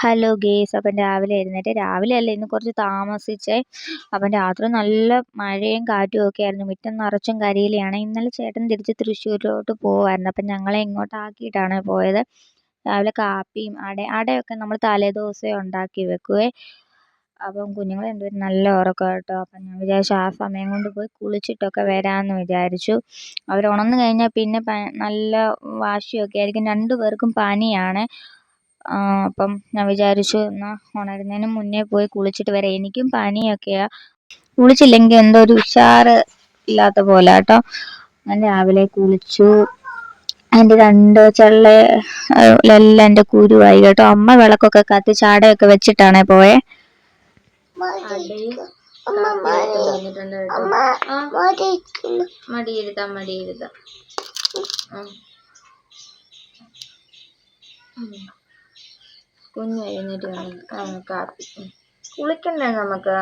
Hello guys. അപ്പം രാവിലെ എഴുന്നേറ്റ് രാവിലെ അല്ല ഇന്ന് കുറച്ച് താമസിച്ചേ. അപ്പം രാത്രി നല്ല മഴയും കാറ്റും ഒക്കെ ആയിരുന്നു. മുറ്റം നിറച്ചും കരിയിലയാണ്. ഇന്നലെ ചേട്ടൻ തിരിച്ച് തൃശ്ശൂരിലോട്ട് പോവായിരുന്നു. അപ്പം ഞങ്ങളെ ഇങ്ങോട്ടാക്കിയിട്ടാണ് പോയത്. രാവിലെ കാപ്പിയും അട അടയൊക്കെ നമ്മൾ തലേദിവസമേ ഉണ്ടാക്കി വെക്കുവേ. അപ്പം കുഞ്ഞുങ്ങൾ രണ്ടുപേരും നല്ല ഉറക്കം കേട്ടോ. അപ്പം ഞാൻ വിചാരിച്ചു ആ സമയം കൊണ്ട് പോയി കുളിച്ചിട്ടൊക്കെ വരാമെന്ന് വിചാരിച്ചു. അവർ ഉണർന്നു കഴിഞ്ഞാൽ പിന്നെ നല്ല വാശിയൊക്കെ ആയിരിക്കും. രണ്ടു പേർക്കും പനിയാണ്. അപ്പം ഞാൻ വിചാരിച്ചു എന്നാൽ ഉണരുന്നതിന് മുന്നേ പോയി കുളിച്ചിട്ട് വരാം. എനിക്കും പനിയൊക്കെയാണ് കുളിച്ചില്ലെങ്കിൽ എന്തോ ഒരു ഉഷാറ് ഇല്ലാത്ത പോലെ കേട്ടോ. ഞാൻ രാവിലെ കുളിച്ചു. എന്റെ രണ്ട് ചെള്ളെല്ലാം എന്റെ കുരുവായി കേട്ടോ. അമ്മ വിളക്കൊക്കെ കത്തി ചാടയൊക്കെ വെച്ചിട്ടാണേ പോയെ. മടിയിരുത്താം മടിയിരുത്താം കുഞ്ഞ് എഴുന്നേറ്റ് വന്ന് കാപ്പി. കുളിക്കണ്ടേ നമുക്ക്?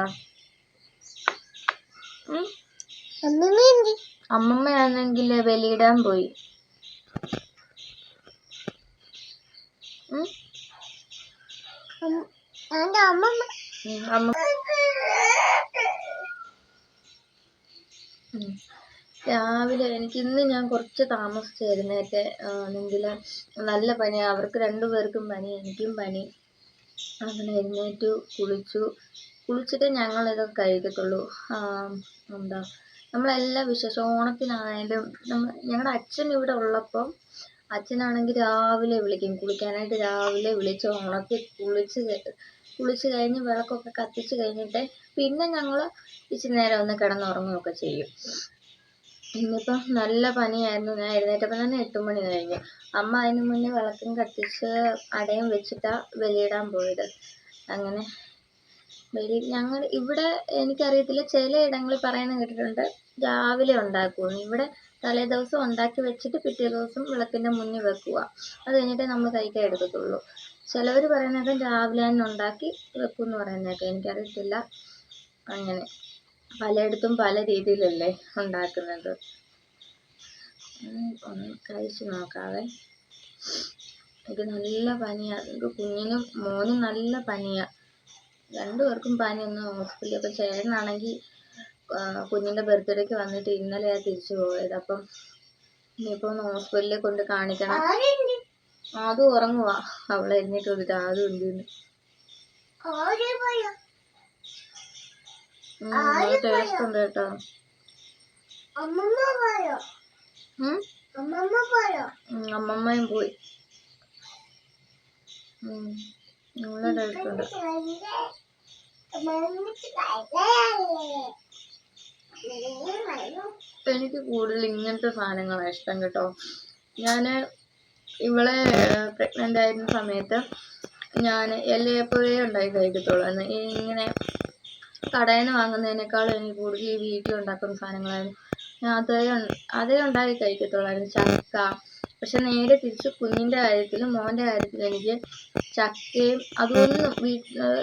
അമ്മമ്മയാണെങ്കിൽ? ബലിയിടാൻ പോയി. അമ്മ രാവിലെ എനിക്ക് ഇന്ന് ഞാൻ കുറച്ച് താമസിച്ചായിരുന്നു. എഴുന്നേറ്റെ ആണെങ്കിൽ നല്ല പനി അവർക്ക് രണ്ടു പേർക്കും പനി എനിക്കും പനി. അങ്ങനെ എഴുന്നേറ്റു കുളിച്ചു. കുളിച്ചിട്ടേ ഞങ്ങൾ ഇതൊക്കെ കഴിക്കത്തുള്ളൂ എന്താ നമ്മളെല്ലാ വിശേഷം ഓണത്തിനായാലും നമ്മൾ ഞങ്ങളുടെ അച്ഛൻ ഇവിടെ ഉള്ളപ്പോൾ അച്ഛനാണെങ്കിൽ രാവിലെ വിളിക്കും. കുളിക്കാനായിട്ട് രാവിലെ വിളിച്ച് ഉണക്കി കുളിച്ച് കുളിച്ച് കഴിഞ്ഞ് വിളക്കൊക്കെ കത്തിച്ച് കഴിഞ്ഞിട്ട് പിന്നെ ഞങ്ങൾ ഇച്ചിരി നേരം ഒന്ന് കിടന്നുറങ്ങുകയൊക്കെ ചെയ്യും. ഇന്നിപ്പം നല്ല പനിയായിരുന്നു. ഞാൻ എഴുന്നേറ്റപ്പോ തന്നെ എട്ട് മണി കഴിഞ്ഞു. അമ്മ അതിന് മുന്നേ വിളക്കും കത്തിച്ച് അടയും വെച്ചിട്ടാണ് ബലിയിടാൻ പോയത്. അങ്ങനെ ബലി ഞങ്ങൾ ഇവിടെ എനിക്കറിയത്തില്ല ചിലയിടങ്ങളിൽ പറയുന്നത് കേട്ടിട്ടുണ്ട് രാവിലെ ഉണ്ടാക്കുമെന്ന്. ഇവിടെ തലേദിവസം ഉണ്ടാക്കി വെച്ചിട്ട് പിറ്റേ ദിവസം വിളക്കിന്റെ മുന്നിൽ വെക്കുക. അത് കഴിഞ്ഞിട്ടേ നമ്മൾ കഴിക്കാൻ എടുക്കത്തുള്ളൂ. ചിലവർ പറയുന്നത് രാവിലെ തന്നെ ഉണ്ടാക്കി വെക്കും എന്ന് പറയുന്നേക്കാം എനിക്കറിയത്തില്ല. അങ്ങനെ പലയിടത്തും പല രീതിയിലല്ലേ ഉണ്ടാക്കുന്നത്. ഒന്ന് കഴിച്ചു നോക്കാവേ. ഇത് നല്ല പനിയാണ് എനിക്ക് കുഞ്ഞിനും മോനും നല്ല പനിയാണ് രണ്ടുപേർക്കും പനിയൊന്നും ഹോസ്പിറ്റലിൽ അപ്പം ചേട്ടനാണെങ്കിൽ കുഞ്ഞിന്റെ ബർത്ത്ഡേക്ക് വന്നിട്ട് ഇന്നലെയാണ് തിരിച്ചു പോയത്. അപ്പം ഇനിയിപ്പോൾ ഒന്ന് ഹോസ്പിറ്റലിൽ കൊണ്ട് കാണിക്കണം. അതും ഉറങ്ങുവാ അവളെ എഴുന്നേറ്റ് വന്നിട്ട് ആദ്യം ഉണ്ട് ടേസ്റ്റ് ഉണ്ട് കേട്ടോ. അമ്മമ്മയും പോയി. നല്ല ടേസ്റ്റ് ഉണ്ട്. എനിക്ക് കൂടുതൽ ഇങ്ങനത്തെ സാധനങ്ങളാണ് ഇഷ്ടം കേട്ടോ. ഞാൻ ഇവളെ പ്രഗ്നന്റ് ആയിരുന്ന സമയത്ത് ഞാൻ എല്ലയപ്പവേ ഉണ്ടാക്കി കഴിക്കത്തുള്ളൂ ഇങ്ങനെ കടയിൽ നിന്ന് വാങ്ങുന്നതിനേക്കാളും എനിക്ക് കൂടുതൽ ഈ വീട്ടിൽ ഉണ്ടാക്കുന്ന സാധനങ്ങളായിരുന്നു. ഞാൻ അതേ അതേ ഉണ്ടാക്കി കഴിക്കത്തുള്ളായിരുന്നു ചക്ക. പക്ഷെ നേരെ തിരിച്ച് കുഞ്ഞിന്റെ കാര്യത്തിലും മോന്റെ കാര്യത്തിലും എനിക്ക് ചക്കയും അതൊന്നും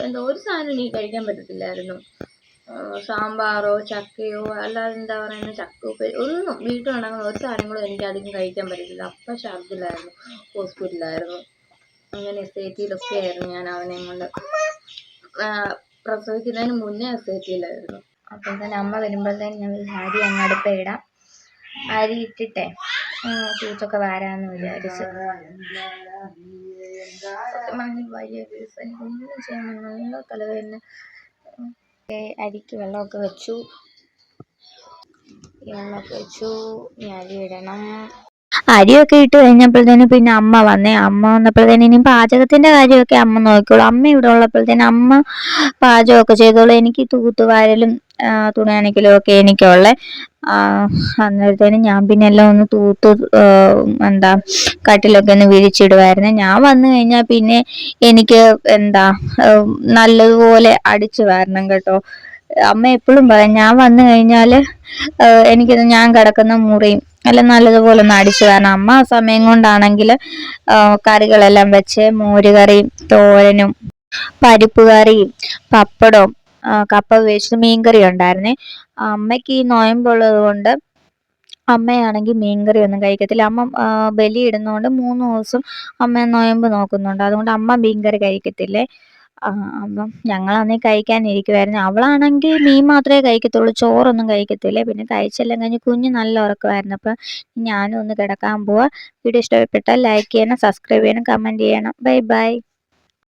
എന്താ ഒരു സാധനം എനിക്ക് കഴിക്കാൻ പറ്റത്തില്ലായിരുന്നു. സാമ്പാറോ ചക്കയോ അല്ലാതെ എന്താ പറയുന്നത് ചക്ക ഉപ്പേരി ഒന്നും വീട്ടിലുണ്ടാകുന്ന ഒരു സാധനങ്ങളും എനിക്ക് അധികം കഴിക്കാൻ പറ്റത്തില്ല. അപ്പം ഛർദിലായിരുന്നു ഹോസ്പിറ്റലിലായിരുന്നു. അങ്ങനെ എസ് ഐ ടിയിലൊക്കെ ആയിരുന്നു ഞാൻ അവനെ കൊണ്ട് പ്രസവിക്കുന്നതിന് മുന്നേ ടിയിലായിരുന്നു അപ്പം തന്നെ അമ്മ വരുമ്പോഴത്തേന് ഞാൻ അരി അങ്ങ് ഇടാം. അരി ഇട്ടിട്ടേ തൂത്തൊക്കെ വരാമെന്ന് വിചാരിച്ചു. തലവേദന. അരിക്ക് വെള്ളമൊക്കെ വെച്ചു. വെള്ളമൊക്കെ വെച്ചു. ഞാൻ അരി ഇടണം. അരിയൊക്കെ ഇട്ട് കഴിഞ്ഞപ്പോഴത്തേനും പിന്നെ അമ്മ വന്നേ. അമ്മ വന്നപ്പോഴത്തേനും ഇനി പാചകത്തിന്റെ കാര്യമൊക്കെ അമ്മ നോക്കിക്കോളൂ. അമ്മ ഇവിടെ ഉള്ളപ്പോഴത്തേനും അമ്മ പാചകമൊക്കെ ചെയ്തോളൂ. എനിക്ക് തൂത്തുവാരലും തുണി നനയ്ക്കലും ഒക്കെ എനിക്കുള്ള. അന്നേരത്തേനും ഞാൻ പിന്നെ എല്ലാം ഒന്ന് തൂത്ത് എന്താ കട്ടിലൊക്കെ ഒന്ന് വിരിച്ചിടുമായിരുന്നു ഞാൻ വന്നു കഴിഞ്ഞാൽ പിന്നെ എനിക്ക് എന്താ നല്ലതുപോലെ അടിച്ചു വരണം കേട്ടോ. അമ്മ എപ്പോഴും പറയും ഞാൻ വന്നു കഴിഞ്ഞാൽ എനിക്ക് ഞാൻ കിടക്കുന്ന മുറിയും എല്ലാം നല്ലതുപോലെ ഒന്ന് കാരണം അമ്മ ആ സമയം കൊണ്ടാണെങ്കിൽ കറികളെല്ലാം വെച്ച് മോരുകറിയും തോരനും പരിപ്പ് കറിയും പപ്പടവും കപ്പ വേവിച്ചത് മീൻകറി ഉണ്ടായിരുന്നേ. അമ്മയ്ക്ക് ഈ നോയമ്പുള്ളത് കൊണ്ട് അമ്മയാണെങ്കിൽ മീൻകറി ഒന്നും കഴിക്കത്തില്ല. അമ്മ ബലി ഇടുന്നതുകൊണ്ട് മൂന്ന് ദിവസം അമ്മ നോയമ്പ് നോക്കുന്നുണ്ട്. അതുകൊണ്ട് അമ്മ മീൻകറി കഴിക്കത്തില്ലേ? അപ്പം ഞങ്ങളാണെങ്കിൽ കഴിക്കാനിരിക്കുമായിരുന്നു അവളാണെങ്കിൽ മീൻ മാത്രമേ കഴിക്കത്തുള്ളൂ ചോറൊന്നും കഴിക്കത്തില്ല. പിന്നെ കഴിച്ചെല്ലാം കഴിഞ്ഞ് കുഞ്ഞ് നല്ല ഉറക്കമായിരുന്നു. അപ്പം ഞാനും ഒന്ന് കിടക്കാൻ പോവാ. വീഡിയോ ഇഷ്ടപ്പെട്ടാൽ ലൈക്ക് ചെയ്യണം സബ്സ്ക്രൈബ് ചെയ്യണം കമന്റ് ചെയ്യണം. Bye bye